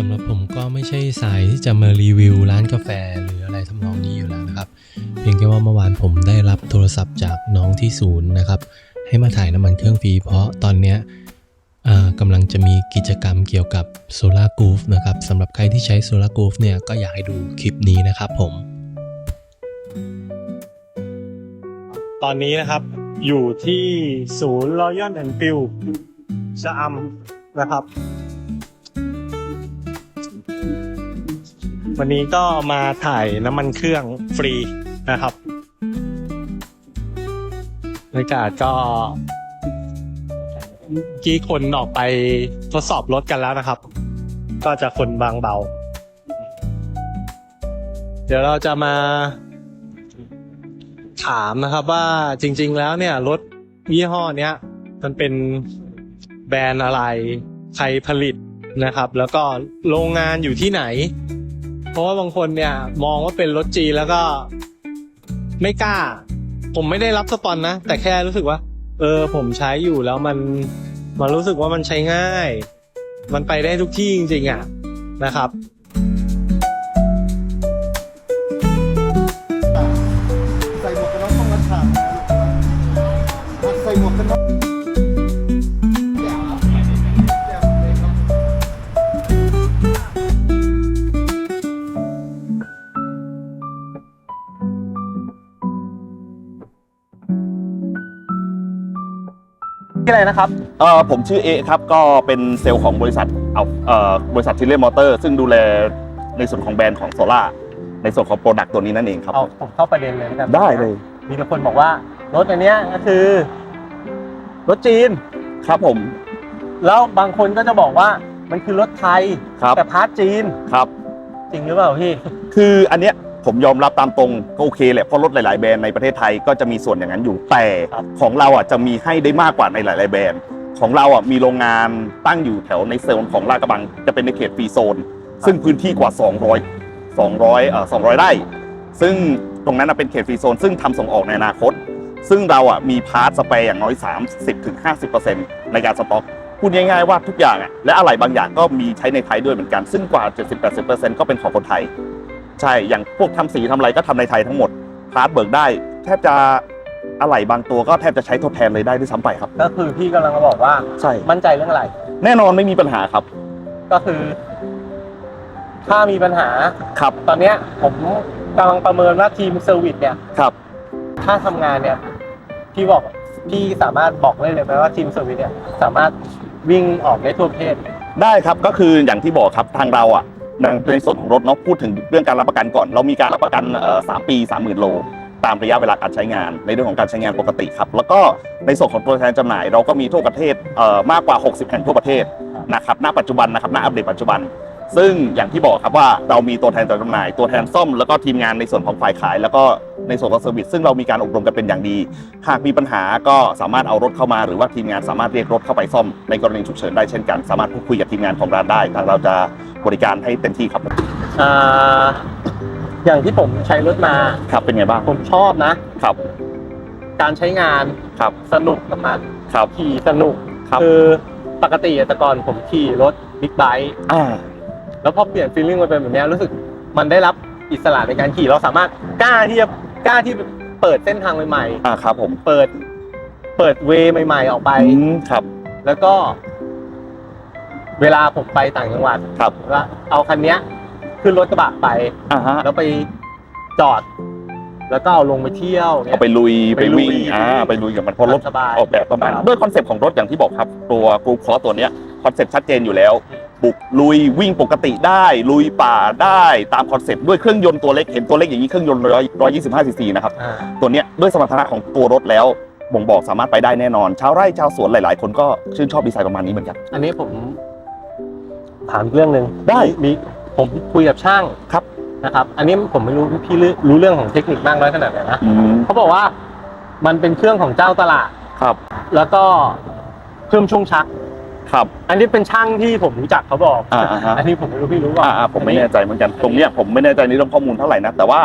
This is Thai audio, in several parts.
สำหรับผมก็ไม่ใช่สายที่จะมารีวิวร้านกาแฟหรืออะไรทำนองนี้อยู่แล้วนะครับ เพียงแค่ว่าเมื่อวานผมได้รับโทรศัพท์จากน้องที่ศูนย์นะครับ ให้มาถ่ายน้ำมันเครื่องฟรีเพราะตอนเนี้ยกำลังจะมีกิจกรรมเกี่ยวกับ Solar g o o f นะครับสำหรับใครที่ใช้ Solar g o o f เนี่ยก็อยากให้ดูคลิปนี้นะครับผม ตอนนี้นะครับอยู่ที่ศูนย์รอยัลแอนฟิลชะอำนะครับ วันนี้ก็มาถ่ายน้ำมันเครื่องฟรีนะครับบรรยากาศก็กี้คนออกไปทดสอบรถกันแล้วนะครับ ก็จะคนบางเบา เดี๋ยวเราจะมา ถามนะครับว่าจริง ๆ แล้วเนี่ยรถยี่ห้อเนี้ย มันเป็นแบรนด์อะไร ใครผลิตนะครับ แล้วก็โรงงานอยู่ที่ไหน เพราะว่าบางคนเนี่ยมองว่าเป็นรถจีแล้วก็ไม่กล้า ผมไม่ได้รับสปอนนะ แต่แค่รู้สึกว่า เออ ผมใช้อยู่แล้วมันมันรู้สึกว่ามันใช้ง่าย มันไปได้ทุกที่จริงๆอะนะครับ อะไรนะครับ เออผมชื่อเอครับก็เป็นเซลล์ของบริษัทเอาเอ่อบริษัททิเลมอเตอร์ ซึ่งดูแลในส่วนของแบรนด์ของโซล่าในส่วนของโปรดักต์ตัวนี้นั่นเองครับเอาผมเข้าประเด็นเลยนะครับได้เลยมีบางคนบอกว่ารถอันเนี้ยก็คือ รถจีนครับผม แล้วบางคนก็จะบอกว่ามันคือรถไทยครับแต่พาร์ทจีนครับ จริงหรือเปล่าพี่ คืออันเนี้ย ผมยอมรับตามตรงก็โอเคแหละเพราะรถหลาย ๆ แบรนด์ในประเทศไทยก็จะมีส่วนอย่างนั้นอยู่แต่ครับของเราอะจะมีให้ได้มากกว่าในหลาย ๆ แบรนด์ ของเราอะมีโรงงานตั้งอยู่แถวในโซนของลาดกระบังจะเป็นในเขตฟรีโซน ซึ่งพื้นที่กว่า 200 200เอ่อ200 ไร่ ซึ่งตรงนั้นนะเป็นเขตฟรีโซน ซึ่งทำส่งออกในอนาคต ซึ่งเราอะมีพาร์ทสเปรย์อย่างน้อย 30-50%ในการสต็อก พูดง่ายๆว่าทุกอย่างอะและอะไรบางอย่างก็มีใช้ในไทยด้วยเหมือนกัน ซึ่งกว่า 70-80%ก็เป็นของคนไทย ใช่ อย่างพวกทำสีทำอะไรก็ทำในไทยทั้งหมด พาร์ทเบิกได้ แทบจะอะไหล่บางตัวก็แทบจะใช้ทดแทนเลยได้ด้วยซ้ำไปครับ ก็คือพี่กำลังมาบอกว่าใช่มั่นใจเรื่องอะไร แน่นอนไม่มีปัญหาครับ ก็คือ ถ้ามีปัญหาครับ ตอนเนี้ยผมกำลังประเมินว่าทีมเซอร์วิสเนี่ยครับ ถ้าทำงานเนี่ยพี่บอกพี่สามารถบอกได้เลยไหมว่าทีมเซอร์วิสเนี่ย สามารถวิ่งออกได้ทั่วประเทศ ได้ครับก็คืออย่างที่บอกครับทางเราอะ ในในส่วนของรถเนาะพูดถึงเรื่องการรับประกันก่อน เรามีการรับประกันสามปีสามหมื่นโล ตามระยะเวลาการใช้งาน ในเรื่องของการใช้งานปกติครับ แล้วก็ในส่วนของตัวแทนจำหน่าย เราก็มีทั่วประเทศมากกว่า 60 แห่งทั่วประเทศนะครับณปัจจุบันนะครับณอัปเดตปัจจุบัน ซึ่งอย่างที่บอกครับว่าเรามีตัวแทนจำหน่าย ตัวแทนซ่อมแล้วก็ทีมงานในส่วนของฝ่ายขาย แล้วก็ในส่วนของเซอร์วิสซึ่งเรามีการอบรมกันเป็นอย่างดี หากมีปัญหาก็สามารถเอารถเข้ามา หรือว่าทีมงานสามารถเรียกรถเข้าไปซ่อมในกรณีฉุกเฉินได้เช่นกัน สามารถพูดคุยกับทีมงานของร้านได้ทางเราจะบริการให้เต็มที่ครับอ่าอย่างที่ผมใช้รถมาครับเป็นไงบ้างผมชอบนะครับ การใช้งานครับสนุกกับมันครับขี่สนุกครับคือปกติแต่ก่อนผมขี่รถบิ๊กไบค์อ่า แล้วพอเปลี่ยนฟีลลิ่งมาเป็นแบบเนี้ยรู้สึกมันได้รับอิสระในการขี่เราสามารถกล้าที่จะกล้าที่เปิดเส้นทางใหม่อ่าครับ ผมๆเปิด เปิดเวย์ใหม่ ๆ ออกไปอืมครับ แล้วก็ เวลาผมไปต่างจังหวัดครับว่าเอาคันเนี้ยขึ้นรถกระบะไปอ่าฮะแล้วไปจอด แล้วก็เอาลงไปเที่ยวเนี่เอายไปลุยไปไปลุยวิ่งอ่าไปลุยกับมันเพราะรถสบายออกแบบประมาณครับ ด้วยคอนเซปต์ของรถอย่างที่บอกครับ ตัวกรุ๊ปคอร์ตัวเนี้ยคอนเซปต์ชัดเจนอยู่แล้ว บุกลุยวิ่งปกติได้ ลุยป่าได้ตามคอนเซปต์ด้วยเครื่องยนต์ตัวเล็กเห็นตัวเล็กอย่างนี้เครื่องยนต์ร้อยร้อยยี่สิบห้าซีซีนะครับ อ่าตัวเนี้ยด้วยสมรรถนะของตัวรถแล้วบ่งบอกสามารถไปได้แน่นอน ชาวไร่ชาวสวนหลาย ๆ คนก็ชื่นชอบดีไซน์ประมาณนี้เหมือนกัน อันนี้ผมถามเรื่องหนึ่งได้ มีผมคุยกับช่างครับ นะครับ อันนี้ผมไม่รู้พี่รู้รู้เรื่องของเทคนิคมากน้อยขนาดไหนนะอืมเขาบอกว่ามันเป็นเครื่องของเจ้าตลาด ครับแล้วก็เพิ่มช่วงชัก ครับ อันนี้เป็นช่างที่ผมรู้จักเขาบอกอ่าอ่าฮะ อันนี้ผมไม่รู้พี่รู้ว่า อ่าๆผมไม่แน่ใจเหมือนกันตรงเนี้ยผมไม่แน่ใจในเรื่องข้อมูลเท่าไหร่นะแต่ว่า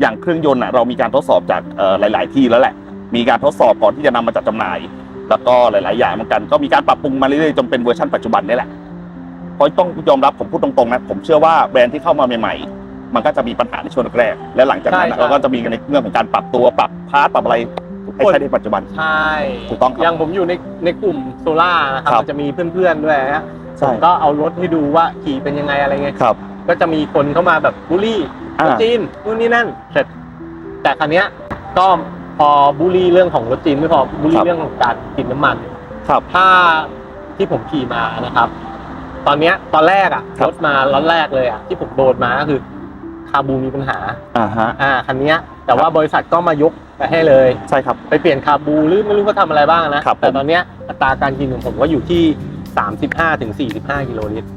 อย่างเครื่องยนต์อะเรามีการทดสอบจากเอ่อหลาย ๆ ที่แล้วแหละ มีการทดสอบก่อนที่จะนำมาจัดจำหน่าย แล้วก็หลาย ๆ อย่างเหมือนกันก็มีการปรับปรุงมาเรื่อย ๆ จนเป็นเวอร์ชันปัจจุบันนี่แหละเพราะต้องยอมรับผมพูดตรง ๆ นะผมเชื่อว่าแบรนด์ที่เข้ามาใหม่ๆ มันก็จะมีปัญหาในช่วงแรกๆและหลังจากนั้นใช่ เราก็จะมีในเรื่องของการปรับตัวปรับพาร์ทปรับอะไรให้ใช้ในปัจจุบัน ใช่ถูกต้องครับอย่างผมอยู่ในในกลุ่มโซล่านะครับครับ มันจะมีเพื่อนๆด้วยฮะผใช่มก็เอารถให้ดูว่าขี่เป็นยังไงอะไรเงี้ยครับก็จะมีคนเข้ามาแบบบูลลี่อ่ารถจีนนู่นนี่นั่นเสร็จแต่คันเนี้ยก็พอบูลลี่เรื่องของรถจีนไม่พอบูลลี่เรื่องของการกินน้ำมัน ครับ ถ้าที่ผมขี่มานะครับ ตอนเนี้ยตอนแรกอะครับ รถมาล็อตแรกเลยอะที่ผมโดนมาก็คือ คาบูมีปัญหาอ่าฮะอ่าคันเนี้ยแต่ว่าบริษัทก็มายกไปให้เลยใช่ครับไปเปลี่ยนคาบูหรือไม่รู้เขาทำอะไรบ้างนะครับผมแต่ตอนเนี้ยอัตราการกินของผมก็อยู่ที่ 35ถึง45กิโลลิตร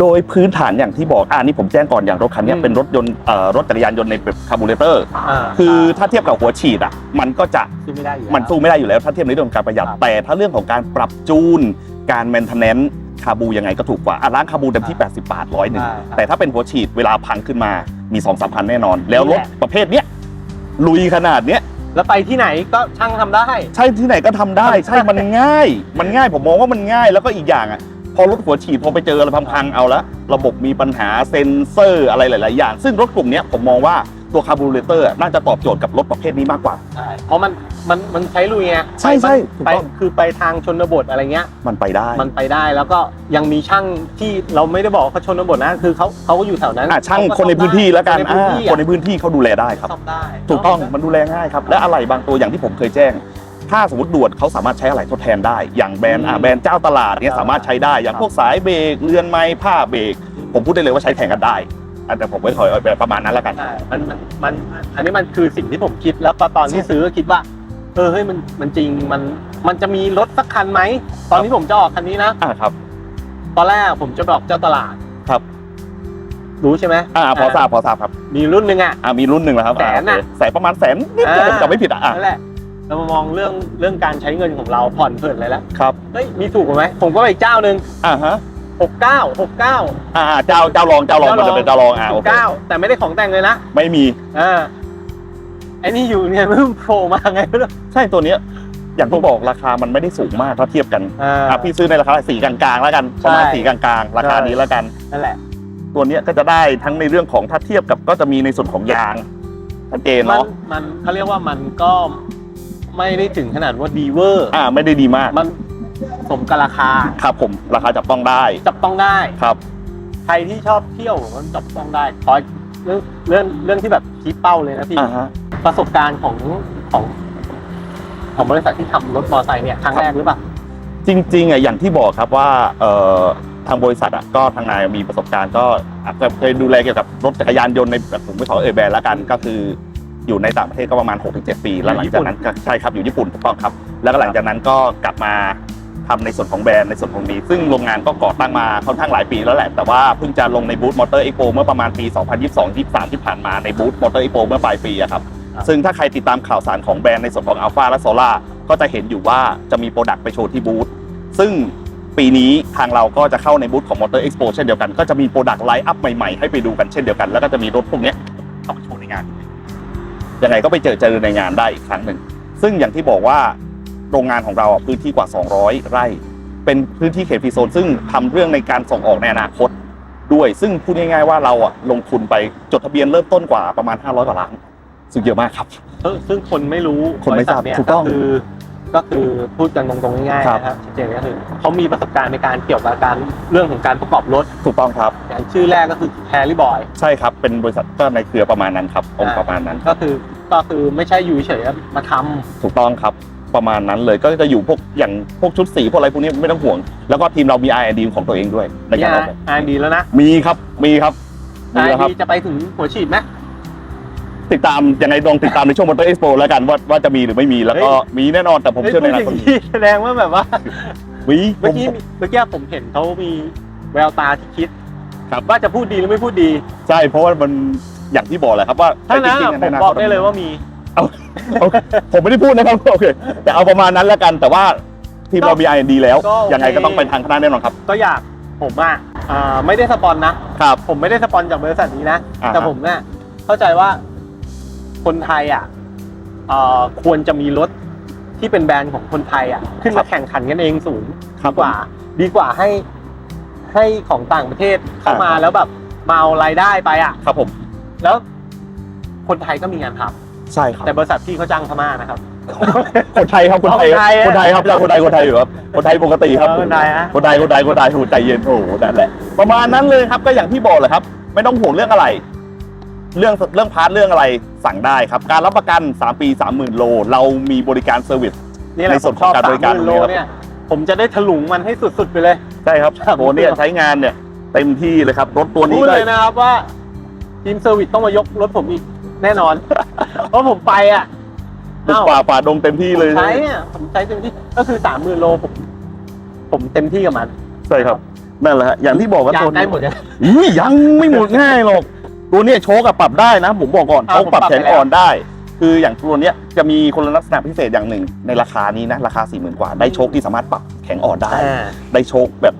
โดยพื้นฐานอย่างที่บอกอ่านี่ผมแจ้งก่อนอย่างรถคันเนี้ยอืมเป็นรถยนต์เอ่อรถจักรยานยนต์ในแบบคาร์บูเรเตอร์อ่าคือถ้าเทียบกับหัวฉีดอะมันก็จะสู้ไม่ได้อยู่มันสู้ไม่ได้อยู่แล้วถ้าเทียบในเรื่องของการประหยัดครับแต่ถ้าเรื่องของการปรับจูน การแมนเทนแนนซ์คาบูยังไงก็ถูกกว่าอะร้านคาบูเต็มที่ 80 บาทร้อยหนึ่งใช่ครับแต่ถ้าเป็นหัวฉีดเวลาพังขึ้นมามี2องสามพันแน่นอน แล้วรถนี่แหละ ประเภทเนี้ยลุยขนาดเนี้ย แล้วไปที่ไหนก็ช่างทำได้ ใช่ที่ไหนก็ทำได้ ใช่ มันง่าย มันง่ายผมมองว่ามันง่ายแล้วก็อีกอย่างอะ พอรถหัวฉีดพอไปเจออะไรพังๆเอาละระบบมีปัญหาเซ็นเซอร์อะไรหลาย ๆ อย่าง ซึ่งรถกลุ่มเนี้ยผมมองว่า ตัวคาร์บูเรเตอร์น่าจะตอบโจทย์กับรถประเภทนี้มากกว่าใช่เพราะมันมันมันใช้ลุยไงใช่ใช่ถูกไปต้องคือไปทางชนบทอะไรเงี้ย มันไปได้ มันไปได้แล้วก็ยังมีช่างที่เราไม่ได้บอกว่าเขาชนบทนะคือเขาเขาก็อยู่แถวนั้นอะช่างเขก็คนในพื้นที่แล้วกันคนในพื้นอ่าที่คนในพื้นที่เขาดูแลได้ครับซ่อมได้ถูกต้องมันดูแลง่ายครับและอะไรบางตัวอย่างที่ผมเคยแจ้งถ้าสมมติด่วนเขาสามารถใช้อะไรทดแทนได้ อย่างแบรนด์อะแบรนด์เจ้าตลาดเนี้ยสามารถใช้ได้ อย่างพวกสายเบรกเรือนไม้ผ้าเบรกผมพูดได้เลยว่าใช้แข่งกันได้ อะแต่ผมไว้ถอยเอาแบบประมาณนั้นแล้วกันใช่มันมันมันอันนี้มันคือสิ่งที่ผมคิดแล้วก็ตอนที่ซื้อก็คิดว่า เออเฮ้ยมันมันจริงมันมันจะมีรถสักคันไหมตอนที่ผมจะออกคันนี้นะอ่าครับ ตอนแรกผมจะบอกเจ้าตลาดครับ รู้ใช่ไหมอ่าพอทราบพอทราบครับ มีรุ่นหนึ่งอะอ่ามีรุ่นหนึ่งแล้วครับแสนน่ะอ่าโอเคแสนประมาณแสนนิดอ่าเดียวผมจำไม่ผิดอะอะนั่นแหละเรามามองเรื่องเรื่องการใช้เงินของเราผ่อนเผินอะไรแล้วครับเฮ้ยมีถูกกว่าไหมผมก็ไปอีกเจ้าหนึ่งอ่าฮะ หกเก้าหกเก้าอ่าอ่าเจ้าเจ้ารองเจ้ารองมันจะเป็นเจ้ารองอ่าหโอกเคเก้าแต่ไม่ได้ของแต่งเลยนะไม่มีอ่าไอ้นี่อยู่เนี่ยมันโผล่มาไงไม่รู้ใช่ตัวเนี้ย อย่างที่บอกราคามันไม่ได้สูงมากถ้าเทียบกันอ่า อะพี่ซื้อในราคาสีกลางๆแล้วกันประมาณใช่ สีกลางๆ ราคานี้แล้วกัน นั่นแหละ ตัวเนี้ยก็จะได้ทั้งในเรื่องของถ้าเทียบกับก็จะมีในส่วนของยางชัดเจนมันเนาะมันเขาเรียกว่ามันก็ไม่ได้ถึงขนาดว่าดีเวอร์ อ่าไม่ได้ดีมาก มัน สมกับราคาครับผมราคาจับต้องได้จับต้องได้ครับใครที่ชอบเที่ยวมันจับต้องได้ขอเรื่องเรื่องเรื่องที่แบบชี้เป้าเลยนะพี่อ่าฮะประสบการณ์ของของ ของบริษัทที่ทำรถมอเตอร์ไซค์เนี่ยครั้งแรกหรือเปล่าจริงๆอะอย่างที่บอกครับว่าเอ่อทางบริษัทอะก็ทางนายมีประสบการณ์ก็อาจจะเคยดูแลเกี่ยวกับรถจักรยานยนต์ในแบบผมไม่ขอเอ่ยแบรนด์ละกันก็คืออยู่ในต่างประเทศก็ประมาณ 6-7 ปี แล้วหลังจากนั้นก็ใช่ครับอยู่ญี่ปุ่นถูกต้องครับ แล้วก็หลังจากนั้นก็กลับมา ทำในส่วนของแบรนด์ในส่วนของนี้ ซึ่งโรงงานก็ก่อตั้งมาค่อนข้างหลายปีแล้วแหละ แต่ว่าเพิ่งจะลงในบูธมอเตอร์เอ็กโปเมื่อประมาณปี 2022-23 ที่ผ่านมาในบูธมอเตอร์เอ็กโปเมื่อปลายปีอะครับครับซึ่งถ้าใครติดตามข่าวสารของแบรนด์ในส่วนของอัลฟาและโซล่าก็จะเห็นอยู่ว่าจะมีโปรดักต์ไปโชว์ที่บูธซึ่งปีนี้ทางเราก็จะเข้าในบูธของ Motor Expo เช่นเดียวกัน ก็จะมีโปรดักต์ไลน์อัพใหม่ๆ ให้ไปดูกันเช่นเดียวกัน แล้วก็จะมีรถพวกเนี้ยเอามาโชว์ในงานยังไงก็ไปเจอเจอในงานได้อีกครั้งหนึ่ง ซึ่งอย่างที่บอกว่า โรงงานของเราอะพื้นที่กว่า 200 ไร่ เป็นพื้นที่เขตฟรีโซน ซึ่งทำเรื่องในการส่งออกในอนาคตด้วย ซึ่งพูดง่ายๆว่าเราอะลงทุนไปจดทะเบียนเริ่มต้นกว่าประมาณ 500กว่าล้านซึ่งเยอะมากครับ ซึ่งซึ่งคนไม่รู้คนไม่ทราบษัทเนี่ยถูกต้องก็คือก็คือพูดกันตรงๆง่ายๆครับนะครับชัดเจนก็คือเขามีประสบการณ์ในการเกี่ยวกับการเรื่องของการประกอบรถถูกต้องครับ อย่างชื่อแรกก็คือแฮร์รี่บอยใช่ครับ เป็นบริษัทก็ในเครือประมาณนั้นครับองค์ประมาณนั้น ก็คือก็คือไม่ใช่อยู่เฉยๆมาทำถูกต้องครับ ประมาณนั้นเลยก็จะอยู่พวกอย่างพวกชุดสีพวกอะไรพวกนี้ไม่ต้องห่วง แล้วก็ทีมเรามี R&D ของตัวเองด้วยในมีการออกอาแบบร์ดีแล้วนะมีครับมีครับมีอาแล้วครับร์ดีจะไปถึงหัวฉีดไหม ติดตามยังไงลองติดตามในช่วงมอเตอร์เอ็กซ์โปแล้วกันว่าว่าจะมีหรือไม่มีแล้วก็เฮ้ยมีแน่นอนแต่ผมเฮ้ยเชื่อพูในดออนาคตย่างนี้แสดงว่าแบบว่ามีผเมื่อมกี้เมื่อกี้ผมเห็นเขามีแววตาที่คิดครับว่าจะพูดดีหรือไม่พูดดี ใช่เพราะว่ามันอย่างที่บอกแหละครับว่าถ้านั้นจริอะงๆผในมนาบคอตกได้เลยว่ามี เอาเอาผมไม่ได้พูดนะครับโอเคแต่เอาประมาณนั้นแล้วกัน แต่ว่าทีมเรามี R&D แล้วก็โอเค ยังไงก็ต้องไปทางข้างหน้าแน่นอนครับ ก็อยากผมอะอ่าไม่ได้สปอนนะครับ ผมไม่ได้สปอนจากบริษัทนี้นะอ่าฮะ แต่ผมเนี่ยเข้าใจว่าคนไทยอะเอ่อควรจะมีรถที่เป็นแบรนด์ของคนไทยอะขึ้นมาแข่งขันกันเองสูงครับดีกว่า ดีกว่าให้ให้ของต่างประเทศเข้ามาอ่าแล้วแบบมาเอารายได้ไปอะ ครับผม แล้วคนไทยก็มีงานท ใช่ครัำบแต่บริษัทพี่เขาจ้างพม่านะครับ คนไทยครับคนไทยคนไทยอะคนไทยครับคนไทยคนไทยอยู่ครับคนไทยปกติครับเออคนไทยอะคนไทยคนไทยคนไทยถูกใจเย็นโอ้โหนั่นแหละ ประมาณนั้นเลยครับก็อย่างที่บอกแหละครับ ไม่ต้องห่วงเรื่องอะไร เรื่องเรื่องพาร์ทเรื่องอะไรสั่งได้ครับ การรับประกัน 3 ปี 30,000 โล เรามีบริการเซอร์วิสนี่แหละในส่วนของการบริการผมชอบ30,000โลเนี่ยผมจะได้ถลุงมันให้สุดๆไปเลยใช่ครับโอ้เนี่ยใช้งานเนี่ยเต็มที่เลยครับรถตัวนี้พูดก็เลยนะครับว่าทีมเซอร์วิสต้องมายกรถผมอีก แน่นอน เพราะผมไปอะบุกอ้าวป่าฝ่าดงเต็มที่เลยใช้อะผมใช้เต็มที่ก็คือสามหมื่นโลผมผมเต็มที่กับมันใช่ครับ นั่นแหละฮะอย่างที่บอกว่าอยาตัวกได้นี้หมดเลย อุ้ยยังไม่หมดง่ายหรอก ตัวเนี้ยโชคกับปรับได้นะ ผมบอกก่อนอ่าโชคปรับผมปรับแขนไปแล้วอ่อนได้ คืออย่างตัวเนี้ยจะมีคนละลักษณะพิเศษอย่างหนึ่ง ในราคานี้นะราคาสี่หมื่นกว่า ได้โชคที่สามารถปรับแข็งอ่อนได้อ่าได้โชคแบบ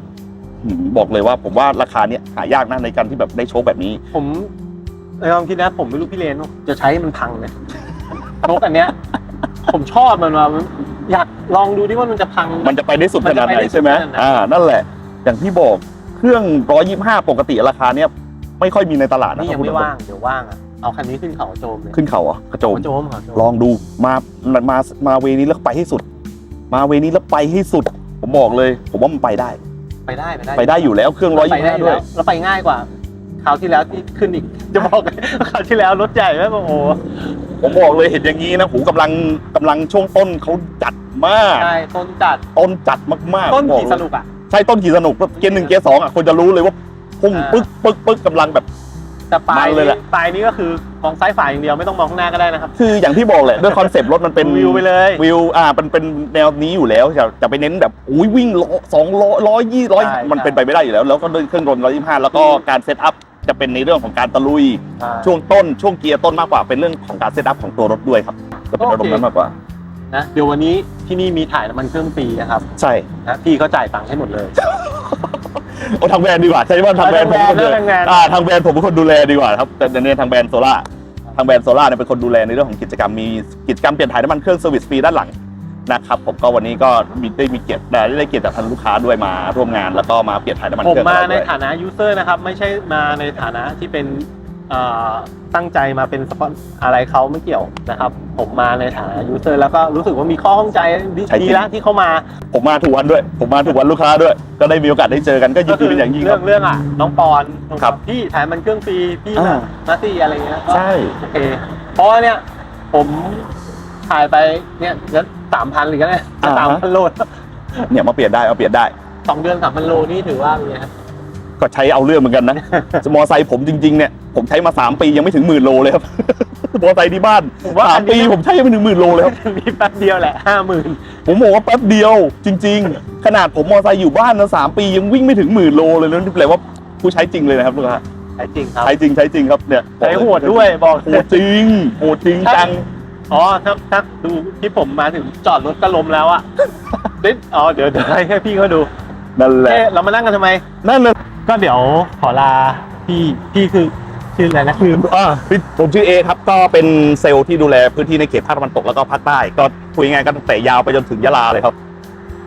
หืมบอกเลยว่าผมว่าราคาเนี้ยหายากนะในการที่แบบได้โชคแบบนี้ ผม ในความคิดนะผมไม่รู้พี่เลนจะใช้มันพังเลยนกอันเนี้ย ผมชอบมันว่ามันอยากลองดูดิว่ามันจะพัง มันจะไปได้สุดขนาดไหนมันจะไปได้สุดใช่ไหมขนาดไหนอ่า นั่นแหละ อย่างที่บอกเครื่อง125ปกติราคาเนี้ยไม่ค่อยมีในตลาดนะนี่คยัรับงไม่ว่างเดี๋ยวว่างอะเอาคันนี้ขึ้นเขาโจมเลยขึ้นเขาเหรอกระโจมเขาโจมเขาโจมลองดูมามามาเวนี้แล้วไปให้สุด มาเวนี้แล้วไปให้สุด ผมบอกเลย ผมว่ามันไปได้ ไปได้ไปได้ ไปได้อยู่แล้วเครื่องไปได้125อด้วยแล้แล้วไปง่ายกว่า คราวที่แล้วที่ขึ้นอีก จะบอกเลยคราวที่แล้วรถใหญ่ไหมโอ้โหผมบอกเลยเห็นอย่างนี้นะหูกำลังกำลังช่วงต้นเขาจัดมาก ใช่ต้นจัดต้นจัดมากๆต้นผมบอกกี่เลยสนุกอะใช่ต้นขี่สนุกเกียร์หนึ่งเกียร์สองอะคนจะรู้เลยว่าพุ่งอ่าปึ๊กปึ๊กปึ๊กกำลังแบบแต่ปลายมันเลยนี่แหละปลายนี้ก็คือมองซ้ายฝ่ายอย่างเดียวไม่ต้องมองข้างหน้าก็ได้นะครับ คืออย่างที่บอกแหละด้วยคอนเซปต์รถมันเป็นวิวไปเลยวิวอ่าเป็นเป็นแนวนี้อยู่แล้วจะจะไปเน้นแบบอุ้ยวิ่งสองร้อยร้อยยี่ร้อยใช่มันใช่เป็นไปไม่ได้อยู่แล้ว แล้วก็ด้วยเครื่องยนต์ร้อยยี่ห้าแล้วก็การเซตอัพ จะเป็นในเรื่องของการตะลุยช่วงต้นช่วงเกียร์ต้นมากกว่าเป็นเรื่องของการเซตอัพของตัวรถด้วยครับจะเป็นอารมณ์นั้นมากกว่า นะเดี๋ยววันนี้ที่นี่มีถ่ายน้ำมันเครื่องฟรีนะครับใช่นะพี่เขาจ่ายตังค์ให้หมดเลย โอ้ทางแบรนด์ดีกว่าใช่ว่าทางแบรนด์ผมเป็นคนดูแลทางแบรนด์ อ่าทางแบรนด์ผมเป็นคนดูแลดีกว่าครับแต่ในทางแบรนด์โซล่าทางแบรนด์โซล่าเนี่ยเป็นคนดูแลในเรื่องของกิจกรรมมีกิจกรรมเปลี่ยนถ่ายน้ำมันเครื่องเซอร์วิสฟรีด้านหลัง นะครับผมก็วันนี้ก็มีได้มีเกียรติได้ได้เกียรติจากทางลูกค้าด้วยมาร่วมงาน แล้วก็มาเปลี่ยนถ่ายน้ำมันผมเครื่องมากับเรในด้วยฐานะยูเซอร์นะครับไม่ใช่มาในฐานะที่เป็นเอ่อตั้งใจมาเป็นสปอนอะไรเขาไม่เกี่ยวนะครับ ผมมาในฐานะยูเซอร์แล้วก็รู้สึกว่ามีข้อข้องใจดีดีแล้วที่เขามาผมมาถูกวันด้วย ผมมาถูกวันลูกค้าด้วย ก็ได้มีโอกาสได้เจอกันก็ยินดีเป็นอย่างยิ่งคเรื่รัอบ งเรื่องอะน้องปอนครับ พี่ถ่ายมันเครื่องฟรีพี่อ่ามามาซี่อะไรเงี้ยก็ ใช่ โอเคเพราะว่าเนี่ยผมถ่ายไปเนี่ยเดี๋ยว สามพันหรือกันเนี่ยสามพันโลเนี่ยมาเปลี่ยนได้มาเปลี่ยนได้สองเดือนสามพันโลนี่ถือว่าเป็นไงครับก็ใช้เอาเรื่องเหมือนกันนะมอไซค์ผมจริงๆเนี่ยผมใช้มา3ปียังไม่ถึงหมื่นโลเลยครับมอไซค์ที่บ้านผมว่าสามปีผมใช้ยังไม่ถึงหมื่นโลเลยครับมีแป๊บเดียวแหละห้าหมื่นผมบอกว่าแป๊บเดียวจริง ๆ ขนาดผมมอไซค์อยู่บ้านนะสามปียังวิ่งไม่ถึงหมื่นโลเลยนะนี่แปลว่าผู้ใช้จริงเลยนะครับลูกค้าใช่จริงครับใช้จริงใช้จริงครับเนี่ยใช้โหดด้วยบอกโหดจริงโหดจริงจัง อ๋อถ้าถ้าดูที่ผมมาถึงจอดรถก็ล้มแล้วอะเดี๋ยวอ๋อเดี๋ยวเดี๋ยวให้พี่เขาดูนั่นแหละเอ๊ะเรามานั่งกันทำไม นั่นเลยก็เดี๋ยวขอลาพี่พี่คือชื่ออะไรนะลืม อ่าพี่ผมชื่อเอครับก็เป็นเซลล์ที่ดูแลพื้นที่ในเขตภาคตะวันตกแล้วก็ภาคใต้ก็คุยง่ายๆก็ตั้งแต่ยาวไปจนถึงยะลาเลยครับ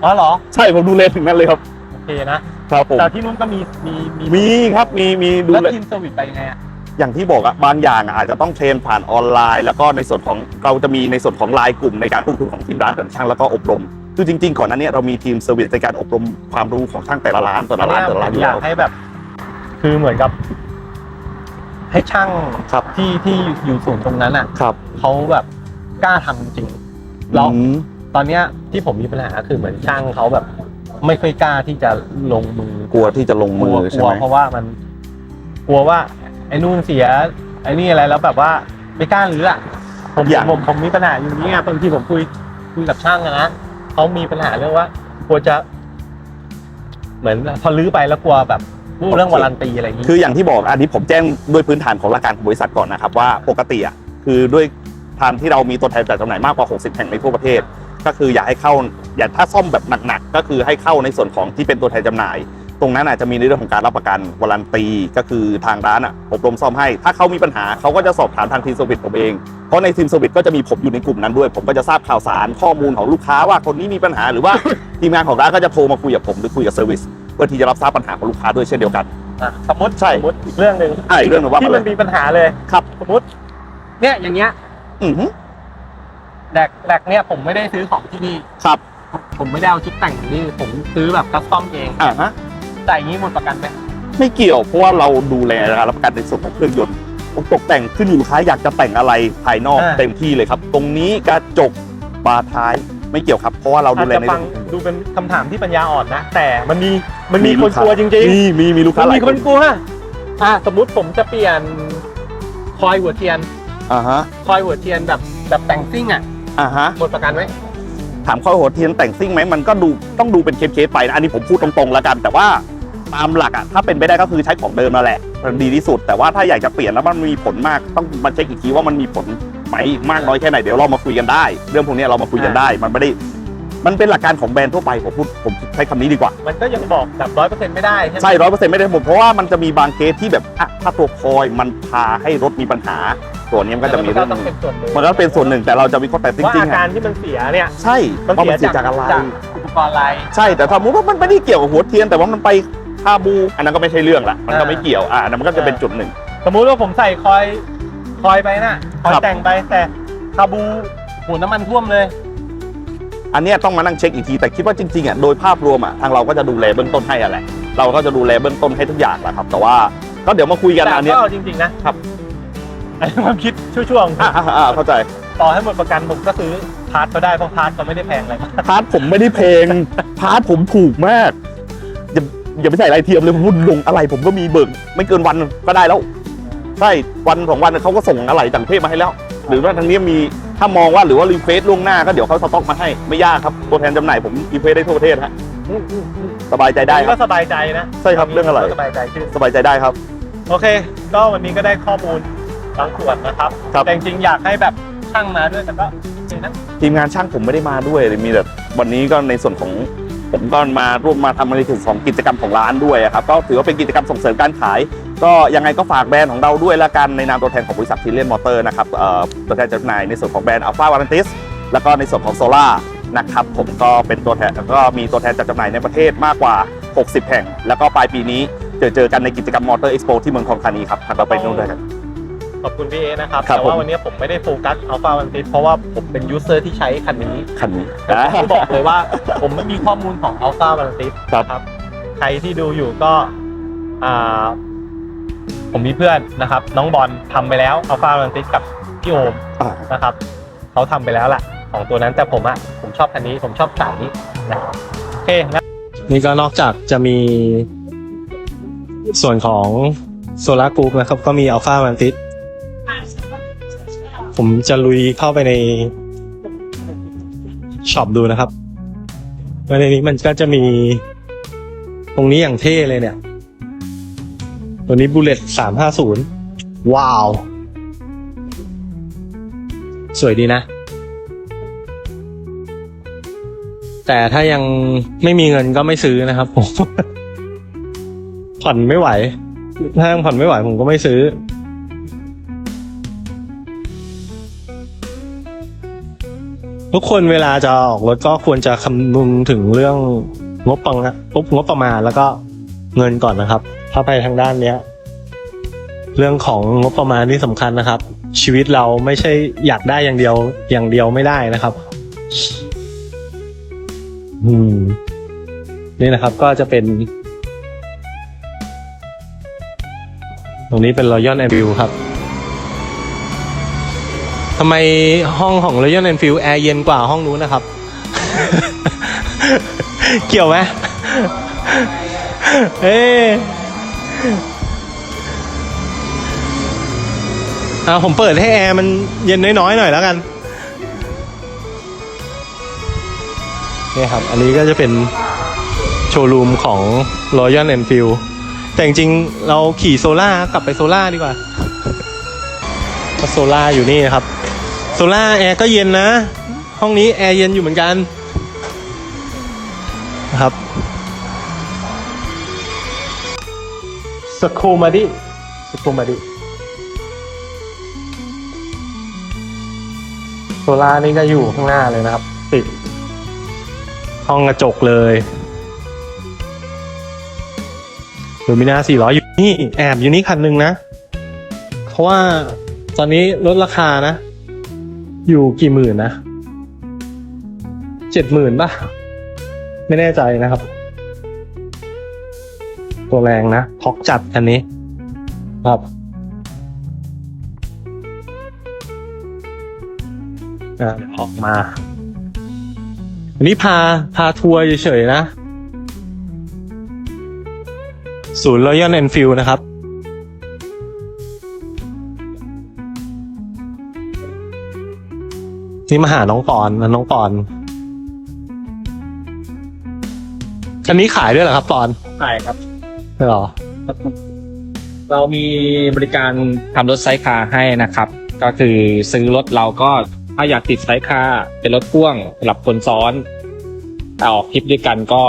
อ๋อเหรอ ใช่ผมดูแลถึงนั้นเลยครับโอเคนะ ครับผมแต่ที่นู้นก็มีมีมีมีครับมีมีดูแล้วแลทีมเซอร์วิสไปยังไงอะ อย่างที่บอกอะบางอย่างอะอาจจะต้องเทรนผ่านออนไลน์ แล้วก็ในส่วนของเราจะมีในส่วนของไลน์กลุ่มในการพูดคุยของทีมร้านของช่างแล้วก็อบรม คือจริง ๆ ก่อนหนั้นเนี่ยเรามีทีมเซอร์วิสในการอบรมความรู้ของช่างแต่ละร้านแต่ละร้านแต่ละร้านอยู่อยาแล้กว ให้แบบ คือเหมือนกับ ให้ช่างครับ ที่ที่อยู่ศูนย์ตรงนั้นอะครับเขาแบบกล้าทำจริงแล้ว อืม ตอนเนี้ยที่ผมมีปัญหาคือเหมือนช่างเขาแบบ ไม่ค่อยกล้าที่จะลงมือกลัวที่จะลงกมืลัวอกใช่ลัวไหมเพราะว่ามัน กลัวว่า ไอ้นู่นเสียไอ้นี่อะไรแล้วแบบว่าไม่กล้ารื้ออะผมผมผมมีปัญหาอยู่นี่ไงบางทีผมคุยคุยกับช่างอะนะเขามีปัญหาเรื่องว่ากลัวจะ เหมือนพอรื้อไปแล้วกลัวแบบเรื่องวารันตีอะไรอย่างนี้ คืออย่างที่บอกอันนี้ผมแจ้งด้วยพื้นฐานของหลักการของบริษัทก่อนนะครับว่าปกติอะคือด้วยทานที่เรามีตัวแทนจัดจำหน่ายมากกว่า 60 แห่งในทั่วประเทศ ก็คืออยากให้เข้าอย่าถ้าซ่อมแบบหนักๆก็คือให้เข้าในส่วนของที่เป็นตัวแทนจำหน่าย ตรงนั้นอาจจะมีในเรื่องของการรับประกันวารันตี ก็คือทางร้านอะอบรมซ่อมให้ ถ้าเขามีปัญหาเขาก็จะสอบถามทางทีมเซอร์วิสผมเอง เพราะในทีมเซอร์วิสก็จะมีผมอยู่ในกลุ่มนั้นด้วย ผมก็จะทราบข่าวสารข้อมูลของลูกค้าว่าคนนี้มีปัญหาหรือว่าทีมงานของร้านก็จะโทรมาคุยกับผมหรือคุยกับเซอร์วิสเพื่อที่จะรับทราบปัญหาของลูกค้าด้วยเช่นเดียวกัน อะสมมติใช่สมมติอีกเรื่องหนึ่งอ่าอีกเรื่องหนึงว่าที่มาเลมันยมีปัญหาเลยครับ สมมติ เนี่ยอย่างเงี้ยอือฮึแดกแดกเนี่ยผมไม่ได้ซื้อของที่นี่ ครับผมไม่ได้เอาชุดแต่งที่นี่ผมซื้อแบบคัสตอมเอง อ่าฮะ แต่อย่างนี้หมดประกันไหมไม่เกี่ยวเพราะว่าเราดูแลรับประกันในส่วนของเครื่องยนต์ตกแต่งขึ้นอยู่ลูกค้าอยากจะแต่งอะไรภายนอกเต็มที่เลยครับ ตรงนี้กระจกบานท้ายไม่เกี่ยวครับเพราะว่าเราอาดูจแลจะในฟังเรื่องดูเป็นคำถามที่ปัญญาอ่อนนะ แต่มันมีมันมีมีคลูนกค้ากลัวจริงมีมีมีลูกๆค้ามันหลามียคคนนกลัวอะสมมุติผมจะเปลี่ยนคอยหัวเทียนอ่าฮะคอยหัวเทียนแบบแบบแต่งซิ่งอะอ่าฮะหมดประกันไหมถามข้อหัวเทียนแต่งซิ่งไหมมันก็ดูต้องดูเป็นเคสๆไปนะอันนี้ผมพูดตรงๆแล้วกัน แต่ว่า ตามหลักอะถ้าเป็นไปได้ก็คือใช้ของเดิมนั่นแหละมันดีที่สุด แต่ว่าถ้าอยากจะเปลี่ยนแล้วมันมีผลมากต้องมาเช็คอีกทีว่ามันมีผลไหมมากน้อยแค่ไหนเดี๋ยวเรามาคุยกันได้ เรื่องพวกนี้เรามาคุยกันได้ มันไม่ได้มันเป็นหลักการของแบรนด์ทั่วไปผมพูดผมใช้คำนี้ดีกว่า มันก็ยังบอกแบบร้อยเปอร์เซ็นต์ไม่ได้ใช่ไหมใช่ร้อยเปอร์เซ็นต์ไม่ได้ผมเพราะว่ามันจะมีบางเคสที่แบบอะถ้าตัวคอยมันพาให้รถมีปัญหาตัวนี้มันก็จะมีมันเรื่ก็องต้องเป็นส่วนหนึ่งมันก็เป็นส่วนหนึ่งแต่เราจะวิเคราะห์แต่จว่าริงอาๆกาอะรที่มันเสียเนี่ยใช่มันว่าเสีมัยนเสียจาจากกอะไรจากอุปกรณ์อะไรใช่แต่สมมติว่ามันไม่ได้เกี่ยวกับหัวเทียนแต่ว่ามันไปคาบู อันนั้นก็ไม่ใช่เรื่องละมันก็ไม่เกี่ยวอะอันนั้นมันก็จะเป็นจุดหนึ่ง สมมุติว่าผมใส่คอยคอยไปนะคอยครับ แต่งไปแต่คาบูหัวน้ำมันท่วมเลย อันเนี้ยต้องมานั่งเช็คอีกทีแต่คิดว่าจริงๆอะโดยภาพรวมอะทางเราก็จะดูแลเบื้องต้นให้อะแหละเราก็จะดูแลเบื้องต้นให้ทุกอย่างแหละครับ แต่ว่าก็เดี๋ยวมาคุยกันแต่อันเนี้ย ก็จริงๆนะครับอันนี้ความคิดชั่วๆของผมอะอะอะเข้าใจ ต่อให้หมดประกันผมก็ซื้อพาร์ทก็ได้เพราะพาร์ทก็ไม่ได้แพงอะไรมาก พาร์ทผมไม่ได้เพลง พาร์ทผมถูกมากอย่า อย่าไปใส่อะไรเทียมเลยผมพูดลงอะไร ผมก็มีเบิกไม่เกินวันก็ได้แล้วใช่วันสองวันเขาก็ส่งอะไรต่างประเทศมาให้แล้ว หรือว่าทางนี้มีถ้ามองว่าหรือว่ารีเควสล่วงหน้าก็เดี๋ยวเขาสต็อกมาให้ไม่ยากครับตัวแทนจำหน่ายผมรีเควสได้ทั่วประเทศฮะสบายใจได้อันนี้ครัก็บสบายใจนะใช่ครับเรื่องอะไรก็สบายใจขึ้น สบายใจได้ครับ โอเค ก็วันนี้ก็ได้ข้อมูลบางส่วนนะครับ ครับ แต่จริงๆอยากให้แบบช่างมาด้วยแต่ก็เดี๋ยวนะ ทีมงานช่างผมไม่ได้มาด้วยเลยมีแต่วันนี้ก็ในส่วนของ ผมก็มาร่วมมาทำในส่วนของกิจกรรมของร้านด้วยครับก็ถือว่าเป็นกิจกรรมส่งเสริมการขาย ก็ยังไงก็ฝากแบรนด์ของเราด้วยละกันในนามตัวแทนของบริษัททีเลียนมอเตอร์นะครับตัวแทนจำหน่ายในส่วนของแบรนด์อัลฟาวารันติสแล้วก็ในส่วนของโซล่านะครับผมก็เป็นตัวแทนแล้วก็มีตัวแทนจัดจำหน่ายในประเทศมากกว่า 60 แห่ง แล้วก็ปลายปีนี้เจอเจอกันในกิจกรรมมอเตอร์เอ็กซ์โปที่เมืองทองธานีครับเราไปนู่นด้วยกัน ขอบคุณพี่เอนะครับ ครับแต่ว่าผม วันนี้ผมไม่ได้โฟกัสอัลฟาวันติเพราะว่าผมเป็นยูเซอร์ที่ใช้คันนี้คันนี้ผมต้องบอกเลยว่า ผมไม่มีข้อมูลของอัลฟาวันติครับ ครับ ใครที่ดูอยู่ก็อ่าผมมีเพื่อนนะครับ น้องบอลทำไปแล้วอัลฟาวันติกับพี่โอม อ่า นะครับเขาทำไปแล้วแหละของตัวนั้นแต่ผมอะผมชอบคันนี้ผมชอบสายนี้นะครับโอเคงั้นนี่ก็นอกจากจะมีส่วนของโซลาร์กรุ๊ปนะครับ ก็มีอัลฟาวันติ ผมจะลุยเข้าไปในช็อปดูนะครับในนี้มันก็จะมี ตรงนี้อย่างเท่เลยเนี่ย ตัวนี้บูเลตสามห้าศูนย์ว้าว สวยดีนะ แต่ถ้ายังไม่มีเงินก็ไม่ซื้อนะครับผมผ่อนไม่ไหว ถ้ายังผ่อนไม่ไหวผมก็ไม่ซื้อ ทุกคนเวลาจะออกรถก็ควรจะคำนึงถึงเรื่องงบประมาณงบงบประมาณแล้วก็เงินก่อนนะครับ ถ้าไปทางด้านเนี้ย เรื่องของงบประมาณที่สำคัญนะครับ ชีวิตเราไม่ใช่อยากได้อย่างเดียวอย่างเดียวไม่ได้นะครับ อืม นี่นะครับก็จะเป็น ตรงนี้เป็น Royal Enfield ครับ ทำไมห้องของ Royal Enfield แอร์เย็นกว่าห้องนู้นนะครับ เกี่ยวไหมเอ้เอาผมเปิดให้แอร์มันเย็นน้อยๆหน่อยแล้วกันนี่ครับ อันนี้ก็จะเป็นโชว์รูมของ Royal Enfield แต่จริงๆเราขี่โซล่ากลับไปโซล่าดีกว่าเพราะโซล่าอยู่นี่นะครับ โซล่าแอร์ก็เย็นนะ ห้องนี้แอร์เย็นอยู่เหมือนกันนะครับสคูมาดิสคูมาดิโซล่านี่ก็อยู่ข้างหน้าเลยนะครับ ติด ห้องกระจกเลยลูมิน่า400 อยู่นี่ แอบอยู่นี่คันหนึ่งนะ เพราะว่าตอนนี้ลดราคานะ อยู่กี่หมื่นนะเจ็ดหมื่นป่ะ ไม่แน่ใจนะครับ ตัวแรงนะพอกจัดคันนี้ ครับออกมา อันนี้พาพาทัวร์เฉยๆนะ ศูนย์ Royal Enfield นะครับ นี่มาหาน้องปอนนะน้องปอน คันนี้ขายด้วยเหรอครับปอนใช่ครับ เหรอ เรามีบริการทำรถไซส์คาร์ให้นะครับ ก็คือซื้อรถเราก็ถ้าอยากติดไซส์คาร์เป็นรถพ่วงสำหรับคนซ้อนแต่ออกทริปด้วยกันก็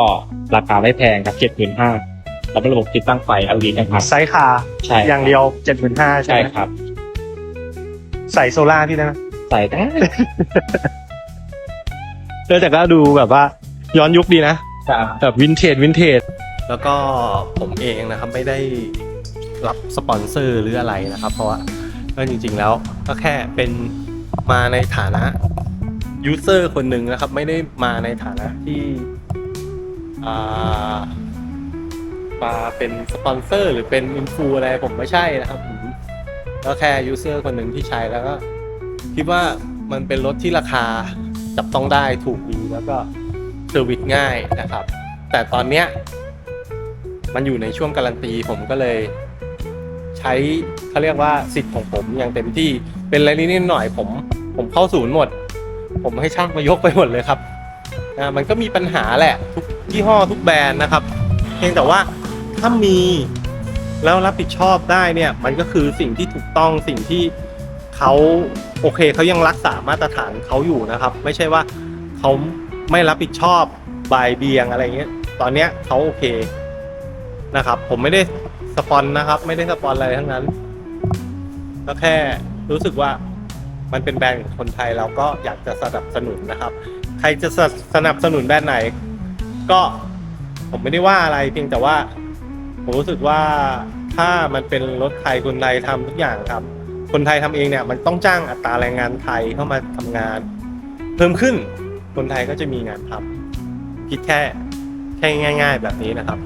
ราคาไม่แพงครับเจ็ดหมื่นห้าเราเป็นระบบติดตั้งไฟ LED นะครับ ไซส์คาร์ใช่ อย่างเดียวเจ็ดหมื่นห้าใช่ใช่ไหมครับ ใส่โซล่าร์พี่ได้ไหม ใส่ได้เออแต่ก็ดูแบบว่า ย้อนยุคดีนะ ครับแบบวินเทจวินเทจ แล้วก็ผมเองนะครับไม่ได้รับสปอนเซอร์หรืออะไรนะครับ เพราะว่าก็จริง ๆ แล้วก็แค่เป็นมาในฐานะยูเซอร์คนหนึ่งนะครับ ไม่ได้มาในฐานะที่อ่ามาเป็นสปอนเซอร์ หรือเป็นอินฟูอะไรผมไม่ใช่นะครับผมก็แค่ยูเซอร์คนหนึ่งที่ใช้แล้วก็ คิดว่ามันเป็นรถที่ราคาจับต้องได้ถูกดีแล้วก็เซอร์วิสง่ายนะครับ แต่ตอนเนี้ยมันอยู่ในช่วงการันตีผมก็เลยใช้เขาเรียกว่าสิทธิ์ของผมอย่างเต็มที่เป็นอะไรนิดหน่อยผมผมเข้าศูนย์หมด ผมให้ช่างมายกไปหมดเลยครับนะมันก็มีปัญหาแหละ ทุกยี่ห้อทุกแบรนด์นะครับ เพียงแต่ว่าถ้ามีแล้วรับผิดชอบได้เนี่ย มันก็คือสิ่งที่ถูกต้องสิ่งที่เขา โอเคเขายังรักษามาตรฐานเขาอยู่นะครับ ไม่ใช่ว่าเขาไม่รับผิดชอบบายเบียงอะไรเงี้ย ตอนเนี้ยเขาโอเคนะครับ ผมไม่ได้สปอนนะครับ ไม่ได้สปอนอะไรทั้งนั้น ก็แค่รู้สึกว่ามันเป็นแบรนด์ของคนไทยเราก็อยากจะสนับสนุนนะครับ ใครจะสสนับสนุนแบรนด์ไหน ก็ผมไม่ได้ว่าอะไรเพียงแต่ว่า ผมรู้สึกว่าถ้ามันเป็นรถไทยคนไทยทำทุกอย่างครับ คนไทยทำเองเนี่ยมันต้องจ้างอัตราแรงงานไทยเข้ามาทำงาน เพิ่มขึ้นคนไทยก็จะมีงานทำคิดแค่แค่ง่าย ๆ แบบนี้นะครับ